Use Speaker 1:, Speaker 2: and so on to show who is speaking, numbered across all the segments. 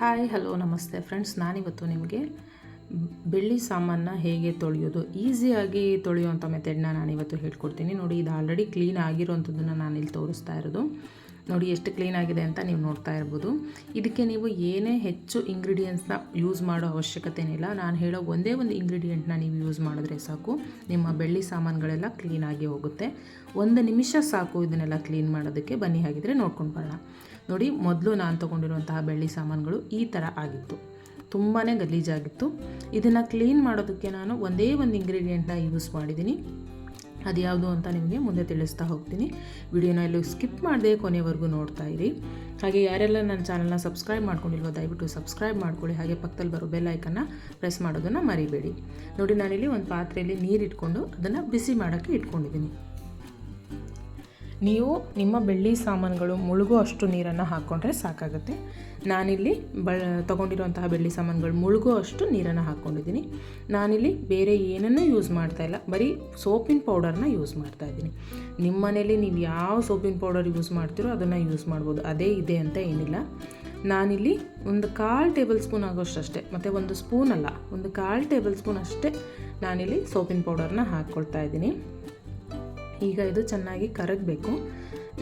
Speaker 1: Hi hello ನಮಸ್ತೆ friends ನಾನಿವತ್ತು ನಿಮಗೆ ಬೆಳ್ಳಿ ಸಾಮಾನನ್ನ ಹೇಗೆ ತೊಳೆಯೋದು? ಈಸಿಯಾಗಿ ತೊಳೆಯುವಂಥ ಮೆಥಡ್ನ ನಾನಿವತ್ತು ಹೇಳ್ಕೊಡ್ತೀನಿ. ನೋಡಿ, ಇದು ಆಲ್ರೆಡಿ ಕ್ಲೀನ್ ಆಗಿರೋವಂಥದ್ದನ್ನು ಇಲ್ಲಿ ತೋರಿಸ್ತಾ ಇರೋದು. ನೋಡಿ, ಎಷ್ಟು ಕ್ಲೀನ್ ಆಗಿದೆ ಅಂತ ನೀವು ನೋಡ್ತಾ ಇರ್ಬೋದು. ಇದಕ್ಕೆ ನೀವು ಏನೇ ಹೆಚ್ಚು ಇಂಗ್ರೀಡಿಯೆಂಟ್ಸ್ನ ಯೂಸ್ ಮಾಡೋ ಅವಶ್ಯಕತೆನಿಲ್ಲ ನಾನು ಹೇಳೋ ಒಂದೇ ಒಂದು ಇಂಗ್ರೀಡಿಯೆಂಟ್ನ ನೀವು ಯೂಸ್ ಮಾಡಿದ್ರೆ ಸಾಕು. ನಿಮ್ಮ ಬೆಳ್ಳಿ ಸಾಮಾನುಗಳೆಲ್ಲ ಕ್ಲೀನಾಗಿ ಹೋಗುತ್ತೆ. ಒಂದು ನಿಮಿಷ ಸಾಕು ಇದನ್ನೆಲ್ಲ ಕ್ಲೀನ್ ಮಾಡೋದಕ್ಕೆ. ಬನ್ನಿ, ಹಾಗಿದ್ರೆ ನೋಡ್ಕೊಂಡು ಬರೋಣ. ನೋಡಿ, ಮೊದಲು ನಾನು ತೊಗೊಂಡಿರುವಂತಹ ಬೆಳ್ಳಿ ಸಾಮಾನುಗಳು ಈ ಥರ ಆಗಿತ್ತು. ತುಂಬಾ ಗಲೀಜಾಗಿತ್ತು. ಇದನ್ನು ಕ್ಲೀನ್ ಮಾಡೋದಕ್ಕೆ ನಾನು ಒಂದೇ ಒಂದು ಇಂಗ್ರೀಡಿಯೆಂಟ್ನ ಯೂಸ್ ಮಾಡಿದ್ದೀನಿ ಅದು ಯಾವುದು ಅಂತ ನಿಮಗೆ ಮುಂದೆ ತಿಳಿಸ್ತಾ ಹೋಗ್ತೀನಿ. ವಿಡಿಯೋನ ಎಲ್ಲೂ ಸ್ಕಿಪ್ ಮಾಡದೆ ಕೊನೆವರೆಗೂ ನೋಡ್ತಾ ಇರಿ. ಹಾಗೆ ಯಾರೆಲ್ಲ ನನ್ನ ಚಾನಲ್ನ ಸಬ್ಸ್ಕ್ರೈಬ್ ಮಾಡ್ಕೊಂಡಿಲ್ವೋ, ದಯವಿಟ್ಟು ಸಬ್ಸ್ಕ್ರೈಬ್ ಮಾಡ್ಕೊಳ್ಳಿ. ಹಾಗೆ ಪಕ್ಕದಲ್ಲಿ ಬರೋ ಬೆಲ್ ಐಕನ್ನ ಪ್ರೆಸ್ ಮಾಡೋದನ್ನು ಮರಿಬೇಡಿ. ನೋಡಿ, ನಾನಿಲ್ಲಿ ಒಂದು ಪಾತ್ರೆಯಲ್ಲಿ ನೀರು ಇಟ್ಕೊಂಡು ಅದನ್ನು ಬಿಸಿ ಮಾಡೋಕ್ಕೆ ಇಟ್ಕೊಂಡಿದ್ದೀನಿ ನೀವು ನಿಮ್ಮ ಬೆಳ್ಳಿ ಸಾಮಾನುಗಳು ಮುಳುಗೋ ಅಷ್ಟು ನೀರನ್ನು ಹಾಕ್ಕೊಂಡ್ರೆ ಸಾಕಾಗುತ್ತೆ. ನಾನಿಲ್ಲಿ ಬ, ತೊಗೊಂಡಿರುವಂತಹ ಬೆಳ್ಳಿ ಸಾಮಾನುಗಳು ಮುಳುಗೋ ಅಷ್ಟು ನೀರನ್ನು ಹಾಕ್ಕೊಂಡಿದ್ದೀನಿ ನಾನಿಲ್ಲಿ ಬೇರೆ ಏನನ್ನೂ ಯೂಸ್ ಮಾಡ್ತಾ ಇಲ್ಲ. ಬರೀ ಸೋಪಿನ ಪೌಡರ್ನ ಯೂಸ್ ಮಾಡ್ತಾ ಇದ್ದೀನಿ. ನಿಮ್ಮ ಮನೇಲಿ ನೀವು ಯಾವ ಸೋಪಿನ ಪೌಡರ್ ಯೂಸ್ ಮಾಡ್ತೀರೋ ಅದನ್ನು ಯೂಸ್ ಮಾಡ್ಬೋದು. ಅದೇ ಇದೆ ಅಂತ ಏನಿಲ್ಲ. ನಾನಿಲ್ಲಿ ಒಂದು ಕಾಲು ಟೇಬಲ್ ಸ್ಪೂನ್ ಆಗೋಷ್ಟು ಅಷ್ಟೇ. ಮತ್ತು ಒಂದು ಸ್ಪೂನ್ ಅಲ್ಲ, ಒಂದು ಕಾಲು ಟೇಬಲ್ ಸ್ಪೂನ್ ಅಷ್ಟೇ ನಾನಿಲ್ಲಿ ಸೋಪಿನ ಪೌಡರ್ನ ಹಾಕ್ಕೊಳ್ತಾ ಇದ್ದೀನಿ. ಈಗ ಇದು ಚೆನ್ನಾಗಿ ಕರಗಬೇಕು.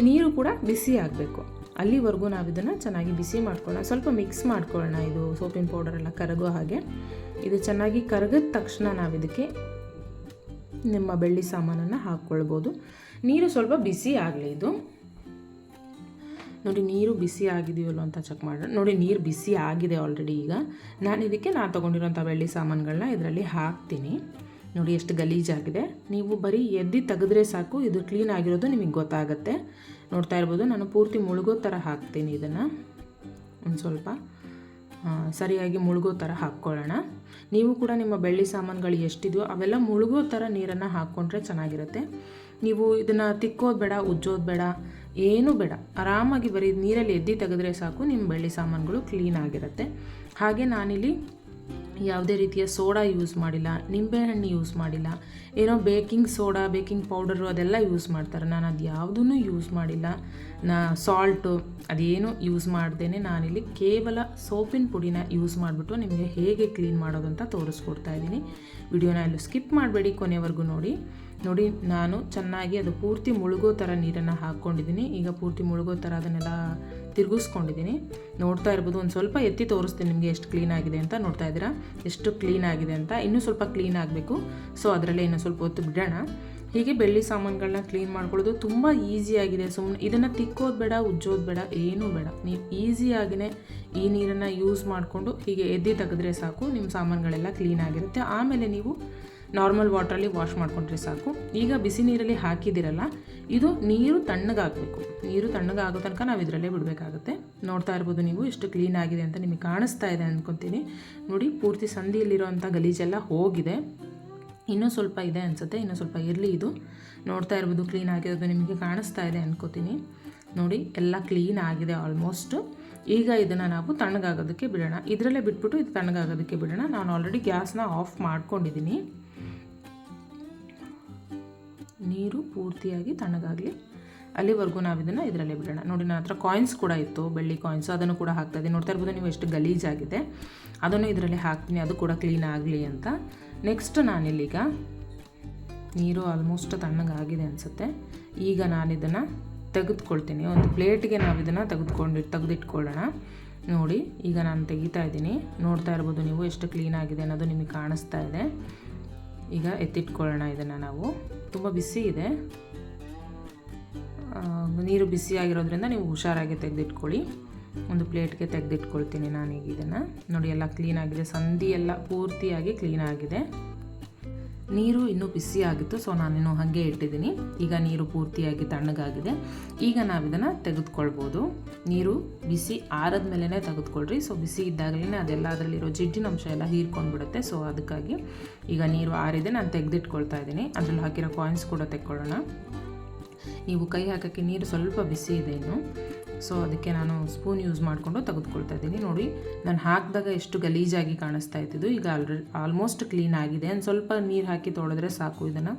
Speaker 1: ನೀರು ಕೂಡ ಬಿಸಿ ಆಗಬೇಕು. ಅಲ್ಲಿವರೆಗೂ ನಾವು ಇದನ್ನು ಚೆನ್ನಾಗಿ ಬಿಸಿ ಮಾಡ್ಕೊಳ್ಳೋಣ. ಸ್ವಲ್ಪ ಮಿಕ್ಸ್ ಮಾಡ್ಕೊಳ್ಳೋಣ ಇದು ಸೋಪಿನ ಪೌಡರ್ ಎಲ್ಲ ಕರಗೋ ಹಾಗೆ. ಇದು ಚೆನ್ನಾಗಿ ಕರಗಿದ ತಕ್ಷಣ ನಾವು ಇದಕ್ಕೆ ನಿಮ್ಮ ಬೆಳ್ಳಿ ಸಾಮಾನನ್ನು ಹಾಕ್ಕೊಳ್ಬೋದು. ನೀರು ಸ್ವಲ್ಪ ಬಿಸಿ ಆಗಲಿ ಇದು. ನೋಡಿ ನೀರು ಬಿಸಿ ಆಗಿದೆಯಲ್ಲ ಅಂತ ಚೆಕ್ ಮಾಡೋಣ. ನೋಡಿ ನೀರು ಬಿಸಿ ಆಗಿದೆ ಆಲ್ರೆಡಿ ಈಗ. ನಾನು ಇದಕ್ಕೆ ನಾನು ತೊಗೊಂಡಿರೋಂಥ ಬೆಳ್ಳಿ ಸಾಮಾನುಗಳನ್ನ ಇದರಲ್ಲಿ ಹಾಕ್ತೀನಿ. ನೋಡಿ ಎಷ್ಟು ಗಲೀಜಾಗಿದೆ ನೀವು ಬರೀ ಎದ್ದು ತೆಗೆದ್ರೆ ಸಾಕು, ಇದು ಕ್ಲೀನ್ ಆಗಿರೋದು ನಿಮಗೆ ಗೊತ್ತಾಗುತ್ತೆ. ನೋಡ್ತಾ ಇರ್ಬೋದು, ನಾನು ಪೂರ್ತಿ ಮುಳುಗೋ ಥರ ಹಾಕ್ತೀನಿ ಇದನ್ನು. ಒಂದು ಸ್ವಲ್ಪ ಸರಿಯಾಗಿ ಮುಳುಗೋ ಥರ ಹಾಕ್ಕೊಳ್ಳೋಣ. ನೀವು ಕೂಡ ನಿಮ್ಮ ಬೆಳ್ಳಿ ಸಾಮಾನುಗಳು ಎಷ್ಟಿದೆಯೋ ಅವೆಲ್ಲ ಮುಳುಗೋ ಥರ ನೀರನ್ನು ಹಾಕ್ಕೊಂಡ್ರೆ ಚೆನ್ನಾಗಿರುತ್ತೆ. ನೀವು ಇದನ್ನು ತಿಕ್ಕೋದು ಬೇಡ, ಉಜ್ಜೋದು ಬೇಡ, ಏನೂ ಬೇಡ. ಆರಾಮಾಗಿ ಬರೀ ನೀರಲ್ಲಿ ಎದ್ದು ತೆಗೆದ್ರೆ ಸಾಕು, ನಿಮ್ಮ ಬೆಳ್ಳಿ ಸಾಮಾನುಗಳು ಕ್ಲೀನ್ ಆಗಿರುತ್ತೆ. ಹಾಗೆ ನಾನಿಲ್ಲಿ ಯಾವುದೇ ರೀತಿಯ ಸೋಡಾ ಯೂಸ್ ಮಾಡಿಲ್ಲ, ನಿಂಬೆಹಣ್ಣು ಯೂಸ್ ಮಾಡಿಲ್ಲ, ಏನೋ ಬೇಕಿಂಗ್ ಸೋಡಾ, ಬೇಕಿಂಗ್ ಪೌಡರು ಅದೆಲ್ಲ ಯೂಸ್ ಮಾಡ್ತಾರೆ. ನಾನು ಅದು ಯಾವುದೂ ಯೂಸ್ ಮಾಡಿಲ್ಲ. ನಾ ಸಾಲ್ಟು ಅದೇನು ಯೂಸ್ ಮಾಡ್ದೇ ನಾನಿಲ್ಲಿ ಕೇವಲ ಸೋಪಿನ ಪುಡಿನ ಯೂಸ್ ಮಾಡಿಬಿಟ್ಟು ನಿಮಗೆ ಹೇಗೆ ಕ್ಲೀನ್ ಮಾಡೋದು ಅಂತ ತೋರಿಸ್ಕೊಡ್ತಾ ಇದ್ದೀನಿ. ವಿಡಿಯೋನ ಎಲ್ಲೂ ಸ್ಕಿಪ್ ಮಾಡಬೇಡಿ ಕೊನೆವರೆಗೂ ನೋಡಿ. ನೋಡಿ, ನಾನು ಚೆನ್ನಾಗಿ ಅದು ಪೂರ್ತಿ ಮುಳುಗೋ ಥರ ನೀರನ್ನು ಹಾಕ್ಕೊಂಡಿದ್ದೀನಿ. ಈಗ ಪೂರ್ತಿ ಮುಳುಗೋ ಥರ ಅದನ್ನೆಲ್ಲ ತಿರುಗಿಸ್ಕೊಂಡಿದ್ದೀನಿ. ನೋಡ್ತಾ ಇರ್ಬೋದು, ಒಂದು ಸ್ವಲ್ಪ ಎತ್ತಿ ತೋರಿಸ್ತೀನಿ ನಿಮಗೆ ಎಷ್ಟು ಕ್ಲೀನ್ ಆಗಿದೆ ಅಂತ. ನೋಡ್ತಾ ಇದ್ದೀರಾ? ಎಷ್ಟು ಕ್ಲೀನ್ ಆಗಿದೆ ಅಂತ. ಇನ್ನೂ ಸ್ವಲ್ಪ ಕ್ಲೀನ್ ಆಗಬೇಕು. ಸೊ ಅದರಲ್ಲೇ ಇನ್ನೂ ಸ್ವಲ್ಪ ಹೊತ್ತು ಬಿಡೋಣ. ಹೀಗೆ ಬೆಳ್ಳಿ ಸಾಮಾನುಗಳನ್ನ ಕ್ಲೀನ್ ಮಾಡ್ಕೊಳ್ಳೋದು ತುಂಬ ಈಸಿಯಾಗಿದೆ ಸುಮ್ಮನೆ ಇದನ್ನು ತಿಕ್ಕೋದು ಬೇಡ, ಉಜ್ಜೋದು ಬೇಡ, ಏನೂ ಬೇಡ. ನೀವು ಈಸಿಯಾಗಿಯೇ ಈ ನೀರನ್ನು ಯೂಸ್ ಮಾಡಿಕೊಂಡು ಹೀಗೆ ಎದ್ದಿ ತೆಗೆದ್ರೆ ಸಾಕು ನಿಮ್ಮ ಸಾಮಾನುಗಳೆಲ್ಲ ಕ್ಲೀನ್ ಆಗಿರುತ್ತೆ. ಆಮೇಲೆ ನೀವು ನಾರ್ಮಲ್ ವಾಟ್ರಲ್ಲಿ ವಾಶ್ ಮಾಡಿಕೊಂಡ್ರೆ ಸಾಕು. ಈಗ ಬಿಸಿ ನೀರಲ್ಲಿ ಹಾಕಿದಿರಲ್ಲ ಇದು ನೀರು ತಣ್ಣಗಾಗಬೇಕು. ನೀರು ತಣ್ಣಗಾಗೋ ತನಕ ನಾವು ಇದರಲ್ಲೇ ಬಿಡಬೇಕಾಗುತ್ತೆ. ನೋಡ್ತಾ ಇರ್ಬೋದು ನೀವು ಎಷ್ಟು ಕ್ಲೀನ್ ಆಗಿದೆ ಅಂತ ನಿಮಗೆ ಕಾಣಿಸ್ತಾ ಇದೆ ಅಂದ್ಕೊತೀನಿ ನೋಡಿ, ಪೂರ್ತಿ ಸಂದಿಯಲ್ಲಿರೋವಂಥ ಗಲೀಜೆಲ್ಲ ಹೋಗಿದೆ. ಇನ್ನೂ ಸ್ವಲ್ಪ ಇದೆ ಅನಿಸುತ್ತೆ, ಇನ್ನೂ ಸ್ವಲ್ಪ ಇರಲಿ ಇದು. ನೋಡ್ತಾ ಇರ್ಬೋದು ಕ್ಲೀನ್ ಆಗಿರೋದು ನಿಮಗೆ ಕಾಣಿಸ್ತಾ ಇದೆ ಅನ್ಕೋತೀನಿ. ನೋಡಿ, ಎಲ್ಲ ಕ್ಲೀನ್ ಆಗಿದೆ ಆಲ್ಮೋಸ್ಟು ಈಗ ಇದನ್ನು ನಾವು ತಣ್ಣಗಾಗೋದಕ್ಕೆ ಬಿಡೋಣ. ಇದರಲ್ಲೇ ಬಿಟ್ಬಿಟ್ಟು ಇದು ತಣ್ಣಗಾಗೋದಕ್ಕೆ ಬಿಡೋಣ. ನಾನು ಆಲ್ರೆಡಿ ಗ್ಯಾಸ್ನ ಆಫ್ ಮಾಡ್ಕೊಂಡಿದ್ದೀನಿ. ನೀರು ಪೂರ್ತಿಯಾಗಿ ತಣ್ಣಗಾಗಲಿ. ಅಲ್ಲಿವರೆಗೂ ನಾವು ಇದನ್ನು ಇದರಲ್ಲೇ ಬಿಡೋಣ. ನೋಡಿ, ನನ್ನ ಹತ್ರ ಕಾಯಿನ್ಸ್ ಕೂಡ ಇತ್ತು, ಬೆಳ್ಳಿ ಕಾಯಿನ್ಸ್ ಅದನ್ನು ಕೂಡ ಹಾಕ್ತಾಯಿದ್ದೀನಿ ನೋಡ್ತಾ ಇರ್ಬೋದು, ನೀವು ಎಷ್ಟು ಗಲೀಜಾಗಿದೆ. ಅದನ್ನು ಇದರಲ್ಲಿ ಹಾಕ್ತೀನಿ, ಅದು ಕೂಡ ಕ್ಲೀನ್ ಆಗಲಿ ಅಂತ. ನೆಕ್ಸ್ಟ್ ನಾನಿಲ್ಲೀಗ ನೀರು ಆಲ್ಮೋಸ್ಟ್ ತಣ್ಣಗಾಗಿದೆ ಅನಿಸುತ್ತೆ. ಈಗ ನಾನಿದನ್ನು ತೆಗೆದುಕೊಳ್ತೀನಿ. ಒಂದು ಪ್ಲೇಟ್ಗೆ ನಾವು ಇದನ್ನು ತೆಗೆದುಕೊಂಡು, ತೆಗೆದಿಟ್ಕೊಳ್ಳೋಣ. ನೋಡಿ, ಈಗ ನಾನು ತೆಗಿತಾ ಇದ್ದೀನಿ. ನೋಡ್ತಾ ಇರ್ಬೋದು, ನೀವು ಎಷ್ಟು ಕ್ಲೀನಾಗಿದೆ ಅನ್ನೋದು ನಿಮಗೆ ಕಾಣಿಸ್ತಾ ಇದೆ. ಈಗ ಎತ್ತಿಟ್ಕೊಳ್ಳೋಣ ಇದನ್ನು ನಾವು. ತುಂಬ ಬಿಸಿ ಇದೆ. ನೀರು ಬಿಸಿಯಾಗಿರೋದ್ರಿಂದ ನೀವು ಹುಷಾರಾಗಿ ತೆಗೆದಿಟ್ಕೊಳ್ಳಿ. ಒಂದು ಪ್ಲೇಟ್ಗೆ ತೆಗೆದಿಟ್ಕೊಳ್ತೀನಿ ನಾನೀಗ ಇದನ್ನು. ನೋಡಿ, ಎಲ್ಲ ಕ್ಲೀನಾಗಿದೆ ಸಂಧಿ ಎಲ್ಲ ಪೂರ್ತಿಯಾಗಿ ಕ್ಲೀನಾಗಿದೆ ನೀರು ಇನ್ನೂ ಬಿಸಿ ಆಗಿತ್ತು ಸೊ ನಾನಿನ್ನು ಹಾಗೆ ಇಟ್ಟಿದ್ದೀನಿ. ಈಗ ನೀರು ಪೂರ್ತಿಯಾಗಿ ತಣ್ಣಗಾಗಿದೆ. ಈಗ ನಾವು ಇದನ್ನು ತೆಗೆದುಕೊಳ್ಬೋದು. ನೀರು ಬಿಸಿ ಆರದ ಮೇಲೇ ತೆಗೆದುಕೊಳ್ರಿ. ಸೊ ಬಿಸಿ ಇದ್ದಾಗಲೇ ಅದೆಲ್ಲ ಅದರಲ್ಲಿರೋ ಜಿಡ್ಡಿನ ಅಂಶ ಎಲ್ಲ ಹೀರ್ಕೊಂಡು ಸೊ ಅದಕ್ಕಾಗಿ ಈಗ ನೀರು ಆರಿದೆ, ನಾನು ತೆಗೆದಿಟ್ಕೊಳ್ತಾ ಇದ್ದೀನಿ. ಅದರಲ್ಲಿ ಹಾಕಿರೋ ಕಾಯಿನ್ಸ್ ಕೂಡ ತೆಕ್ಕೊಳ್ಳೋಣ. ನೀವು ಕೈ ಹಾಕೋಕ್ಕೆ ನೀರು ಸ್ವಲ್ಪ ಬಿಸಿ ಇದೆ ಇನ್ನು ಸೊ ಅದಕ್ಕೆ ನಾನು ಸ್ಪೂನ್ ಯೂಸ್ ಮಾಡಿಕೊಂಡು ತೆಗೆದುಕೊಳ್ತಾ ಇದ್ದೀನಿ. ನೋಡಿ, ನಾನು ಹಾಕಿದಾಗ ಎಷ್ಟು ಗಲೀಜಾಗಿ ಕಾಣಿಸ್ತಾ ಇದ್ದಿದ್ದು. ಈಗ ಆಲ್ರೆ ಆಲ್ಮೋಸ್ಟ್ ಕ್ಲೀನ್ ಆಗಿದೆ. ಒಂದು ಸ್ವಲ್ಪ ನೀರು ಹಾಕಿ ತೊಳೆದ್ರೆ ಸಾಕು ಇದನ್ನು.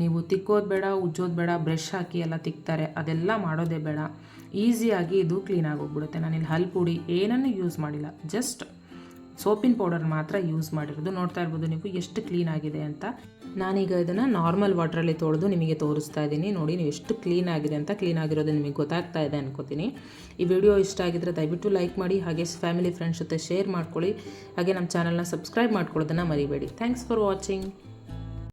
Speaker 1: ನೀವು ತಿಕ್ಕೋದು ಬೇಡ, ಉಜ್ಜೋದು ಬೇಡ ಬ್ರಷ್ ಹಾಕಿ ಎಲ್ಲ ತಿಕ್ತಾರೆ. ಅದೆಲ್ಲ ಮಾಡೋದೇ ಬೇಡ. ಈಸಿಯಾಗಿ ಇದು ಕ್ಲೀನಾಗಿ ಹೋಗ್ಬಿಡುತ್ತೆ. ನಾನಿಲ್ಲಿ ಹಲ್ ಪುಡಿ ಏನನ್ನು ಯೂಸ್ ಮಾಡಿಲ್ಲ. ಜಸ್ಟ್ ಸೋಪಿನ ಪೌಡರ್ ಮಾತ್ರ ಯೂಸ್ ಮಾಡಿರೋದು. ನೋಡ್ತಾ ಇರ್ಬೋದು ನೀವು ಎಷ್ಟು ಕ್ಲೀನ್ ಆಗಿದೆ ಅಂತ. ನಾನೀಗ ಇದನ್ನು ನಾರ್ಮಲ್ ವಾಟ್ರಲ್ಲಿ ತೊಳೆದು ನಿಮಗೆ ತೋರಿಸ್ತಾ ಇದ್ದೀನಿ. ನೋಡಿ, ನೀವು ಎಷ್ಟು ಕ್ಲೀನ್ ಆಗಿದೆ ಅಂತ ಕ್ಲೀನ್ ಆಗಿರೋದು ನಿಮಗೆ ಗೊತ್ತಾಗ್ತಾ ಇದೆ ಅನ್ಕೋತೀನಿ. ಈ ವಿಡಿಯೋ ಇಷ್ಟ ಆಗಿದ್ರೆ ದಯವಿಟ್ಟು ಲೈಕ್ ಮಾಡಿ, ಹಾಗೆ ಫ್ಯಾಮಿಲಿ, ಫ್ರೆಂಡ್ಸ್ ಜೊತೆ ಶೇರ್ ಮಾಡ್ಕೊಳ್ಳಿ. ಹಾಗೆ ನಮ್ಮ ಚಾನಲ್ನ ಸಬ್ಸ್ಕ್ರೈಬ್ ಮಾಡ್ಕೊಳ್ಳೋದನ್ನು ಮರಿಬೇಡಿ. Thanks for watching.